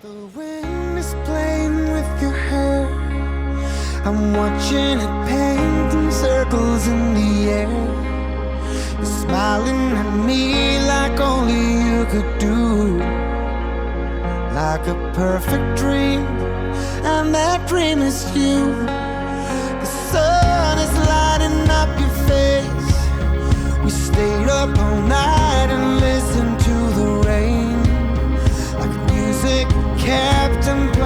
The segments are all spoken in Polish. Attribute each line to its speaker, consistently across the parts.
Speaker 1: The wind is playing with your hair. I'm watching it painting circles in the air. You're smiling at me like only you could do. Like a perfect dream, and that dream is you. The sun is lighting up your face. We stayed up all night and listened kept him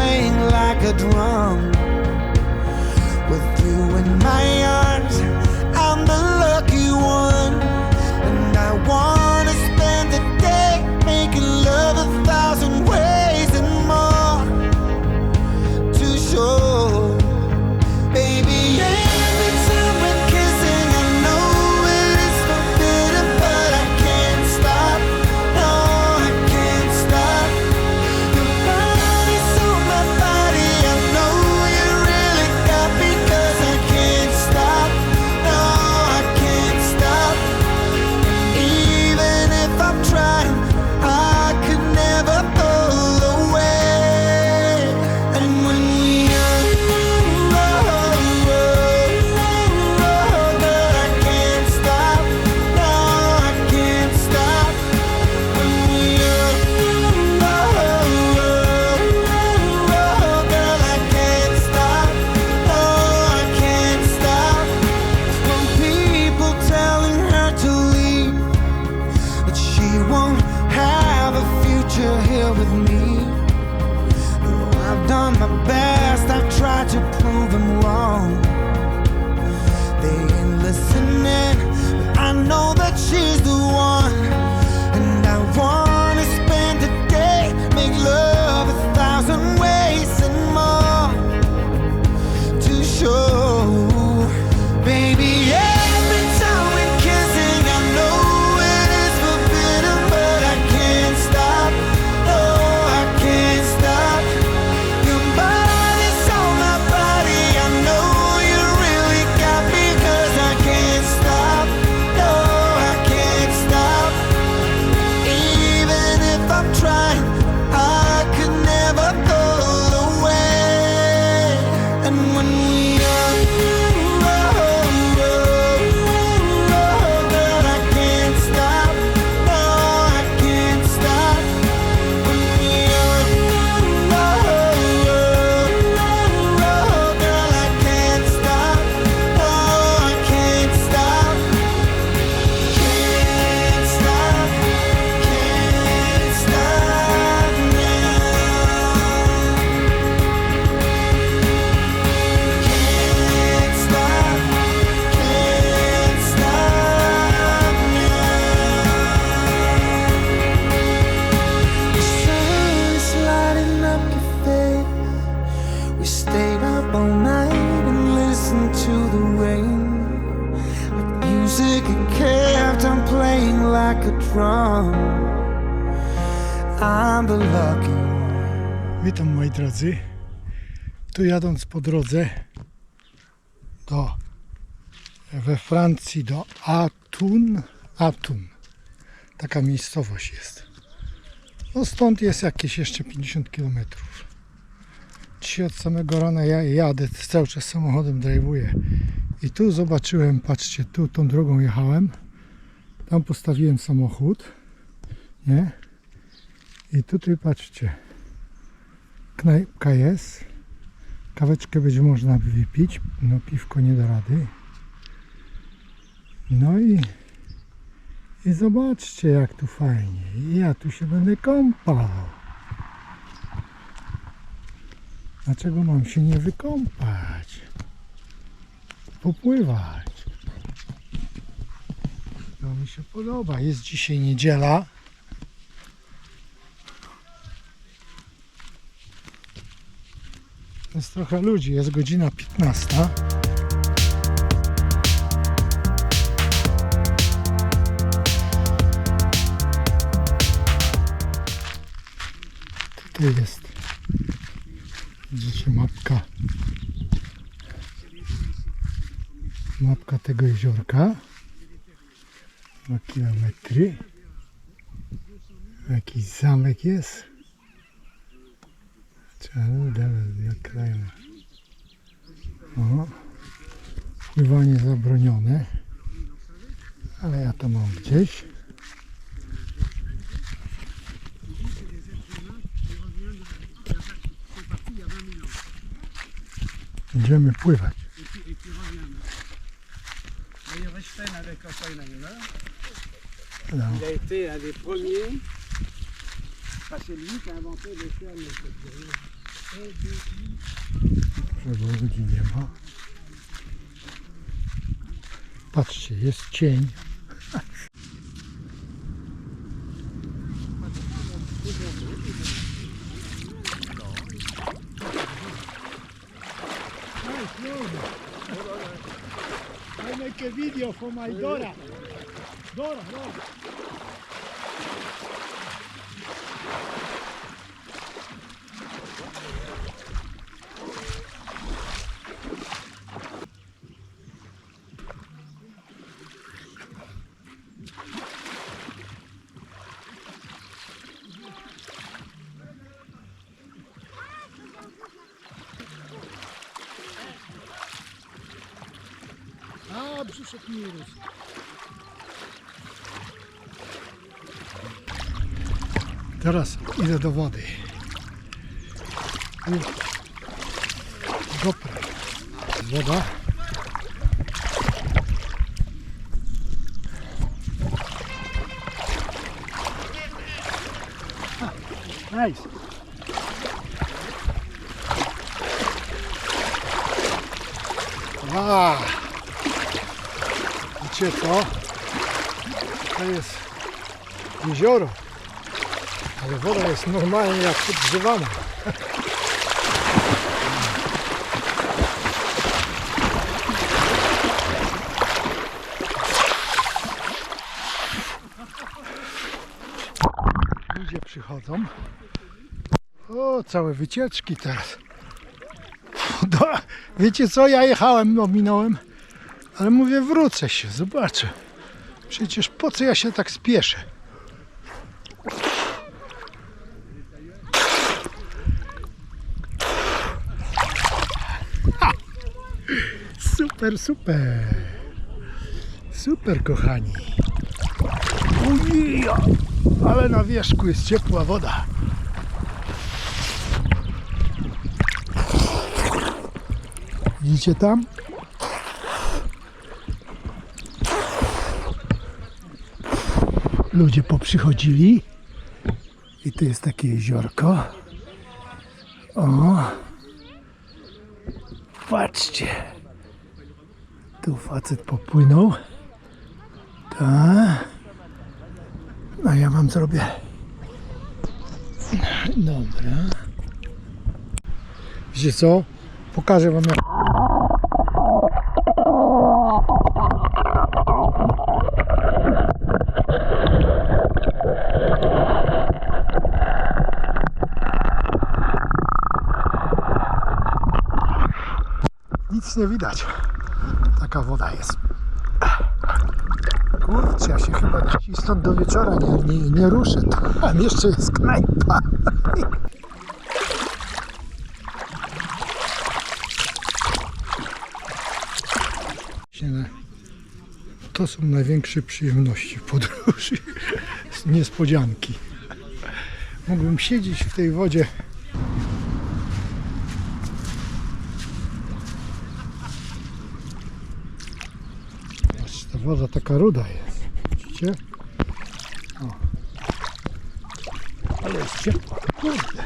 Speaker 2: Witam moi drodzy. Tu jadąc po drodze do we Francji do Atun, Atun. Taka miejscowość jest. No stąd jest jakieś jeszcze 50 km. Dzisiaj od samego rana ja jadę, cały czas samochodem drive'uję. I tu zobaczyłem, patrzcie, tu tą drogą jechałem. Tam postawiłem samochód. Nie? I tutaj patrzcie. Knajpka jest. Kaweczkę będzie można wypić. No piwko nie da rady. No i i zobaczcie jak tu fajnie. I ja tu się będę kąpał. Dlaczego mam się nie wykąpać? Popływać. To mi się podoba. Jest dzisiaj niedziela. Jest trochę ludzi, jest godzina 15. Tutaj jest, widzicie, mapka. Mapka tego jeziorka. Dwa kilometry. Jakiś zamek jest. Zakrajmy. O, pływanie zabronione, ale ja to mam gdzieś. Będziemy pływać.
Speaker 3: Il a été un des premiers, parce que lui qui a inventé.
Speaker 2: Żeby ludzi nie ma. Patrzcie, jest cień. I make a video for my Dora. Dora, Dora. A, brzuszek mi Teraz idę do wody. GoPro. Woda. Nice. A. Wiecie co? To jest jezioro. Ale woda jest normalnie jak podgrzewana. Ludzie przychodzą. O, całe wycieczki teraz. Do, wiecie co, ja jechałem, no minąłem, ale mówię wrócę się, zobaczę. Przecież po co ja się tak spieszę? Super, super. Super, kochani. Ujija, ale na wierzchu jest ciepła woda. Widzicie tam? Ludzie poprzychodzili i tu jest takie jeziorko. O! Patrzcie! Tu facet popłynął. Tak. No ja wam zrobię. Dobra. Wiecie co? Pokażę wam jak nic nie widać. Taka woda jest. Kurczę, ja się chyba dzisiaj stąd do wieczora nie, nie, nie ruszę. Tam jeszcze jest knajpa. To są największe przyjemności podróży. Niespodzianki. Mógłbym siedzieć w tej wodzie Patrz, ta woda taka ruda jest. Widzicie? O. Ale jest ciepła. Kurde.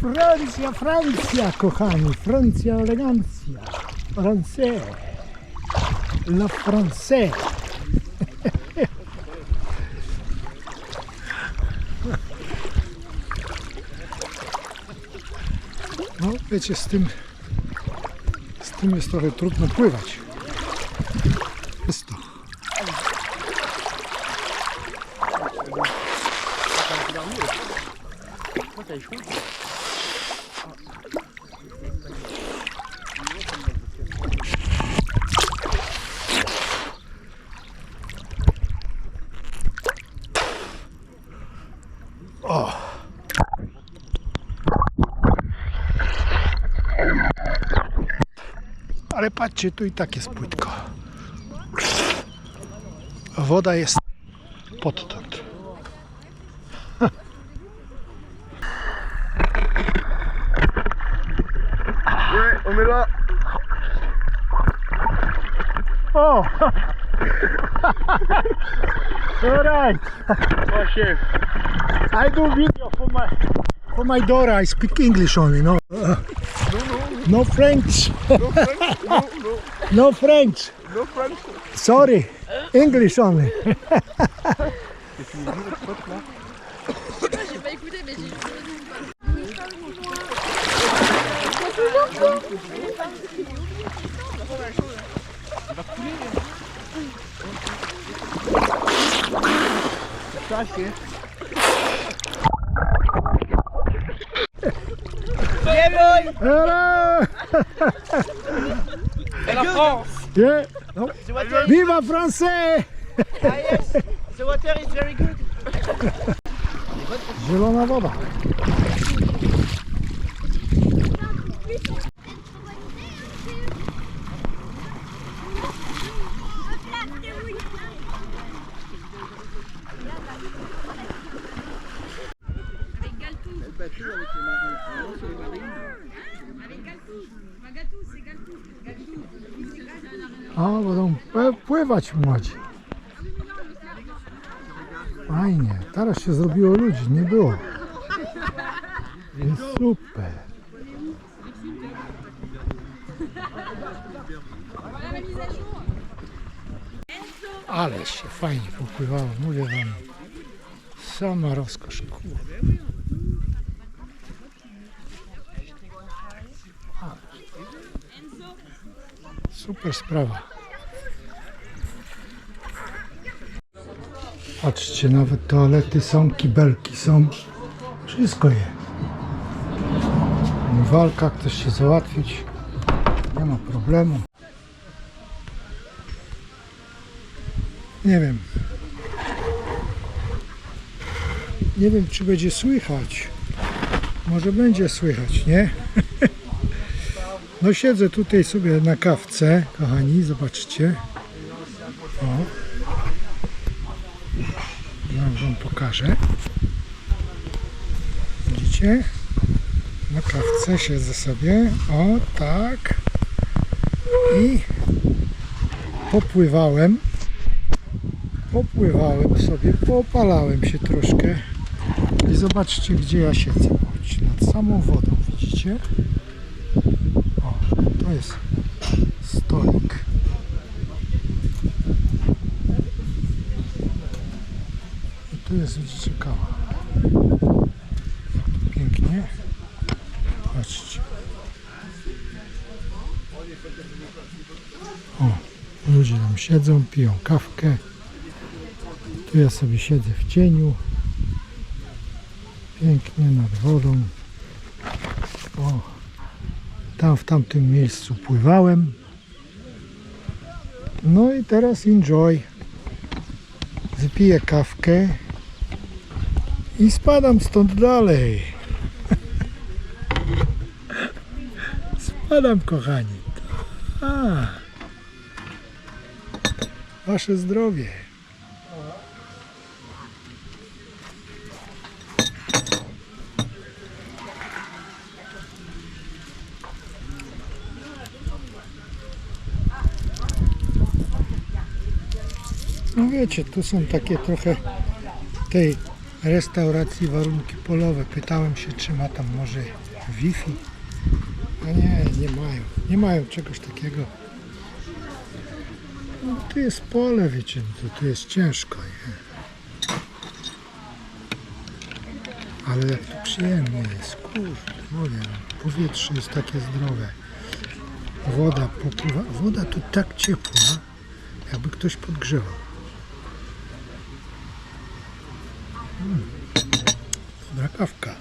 Speaker 2: Francja, Francja, kochani. Francja, elegancja. Francais. La français. No, wiecie, z tym, z tym jest trochę trudno pływać. Jest to. Zobaczcie, tu i tak jest płytko. Woda jest podtąd.
Speaker 4: Là.
Speaker 2: O! Alright. I do video for my for my daughter. I speak English only. No, no French.
Speaker 4: No French. No, no,
Speaker 2: No French.
Speaker 4: no French.
Speaker 2: Sorry, English only.
Speaker 5: J'ai pas écouté,
Speaker 3: Et la France
Speaker 2: Yeah. No. Viva français!
Speaker 3: ah, yes. The water is very good.
Speaker 2: Zielona woda. A, pływać młodzi. Fajnie. Teraz się zrobiło ludzi, nie było. Jest super. Ale się fajnie popływało, mówię wam. Sama rozkosz. Super sprawa. Patrzcie, nawet toalety są, kibelki są. Wszystko jest. Walka, ktoś się załatwić. Nie ma problemu. Nie wiem. Nie wiem, czy będzie słychać. Może będzie słychać, nie? No siedzę tutaj sobie na kawce, kochani, zobaczcie. O. Ja wam pokażę. Widzicie? Na kawce siedzę sobie. O, tak. I popływałem. Popływałem sobie, popalałem się troszkę. I zobaczcie, gdzie ja siedzę. Chodź, nad samą wodą, widzicie? O, to jest stolik. I tu jest, widzicie, kawa. Pięknie. Patrzcie. O, ludzie tam siedzą, piją kawkę. Tu ja sobie siedzę w cieniu. Pięknie nad wodą. O, tam w tamtym miejscu pływałem. No i teraz enjoy. Wypiję kawkę i spadam stąd dalej. Spadam, kochani. A. Wasze zdrowie. No wiecie, tu są takie trochę tej restauracji warunki polowe. Pytałem się, czy ma tam może Wi-Fi. A nie, nie mają. Nie mają czegoś takiego. No, tu jest pole, wiecie, no to tu jest ciężko. Nie? Ale jak tu przyjemnie jest, kurde, mówię, no, powietrze jest takie zdrowe. Woda popływa, woda tu tak ciepła, jakby ktoś podgrzewał. Dobra kawka.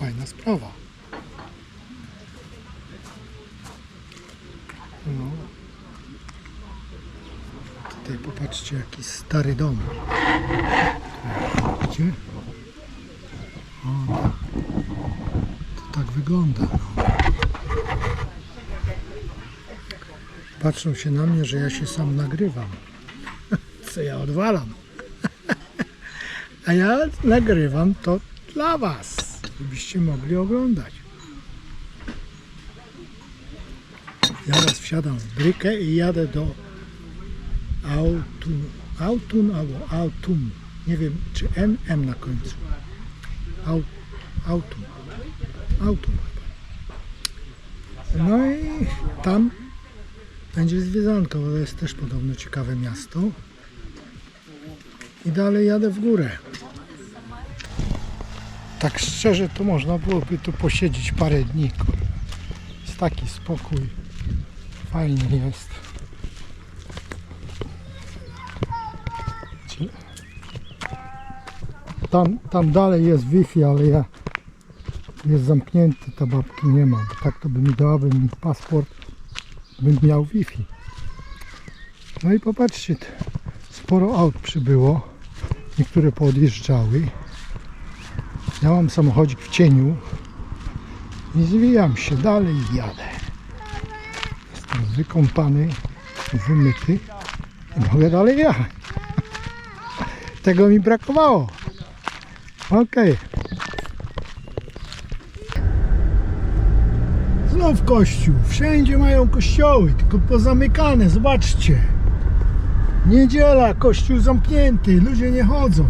Speaker 2: Fajna sprawa. No. Tutaj popatrzcie jaki stary dom. Widzicie? O, to tak wygląda. No. Patrzą się na mnie, że ja się sam nagrywam. Co ja odwalam. A ja nagrywam to dla Was, żebyście mogli oglądać. Ja raz wsiadam w brykę i jadę do Autun, Autun albo Autum. Nie wiem, czy NM na końcu. Au, Autum. Autum chyba. No i tam będzie zwiedzanko, bo to jest też podobno ciekawe miasto. I dalej jadę w górę. Tak szczerze to można byłoby tu posiedzieć parę dni. Jest taki spokój. Fajnie jest. Tam, tam dalej jest Wi-Fi, ale ja jest zamknięty, ta babki nie ma. Bo tak to by mi dałaby mi paszport, bym miał Wi-Fi. No i popatrzcie, sporo aut przybyło. Niektóre poodjeżdżały. Ja mam samochodzik w cieniu i zwijam się dalej i jadę. Jestem wykąpany, wymyty i mogę dalej jechać. Tego mi brakowało. Okej. Znów kościół. Wszędzie mają kościoły, tylko pozamykane. Zobaczcie. Niedziela, kościół zamknięty, ludzie nie chodzą.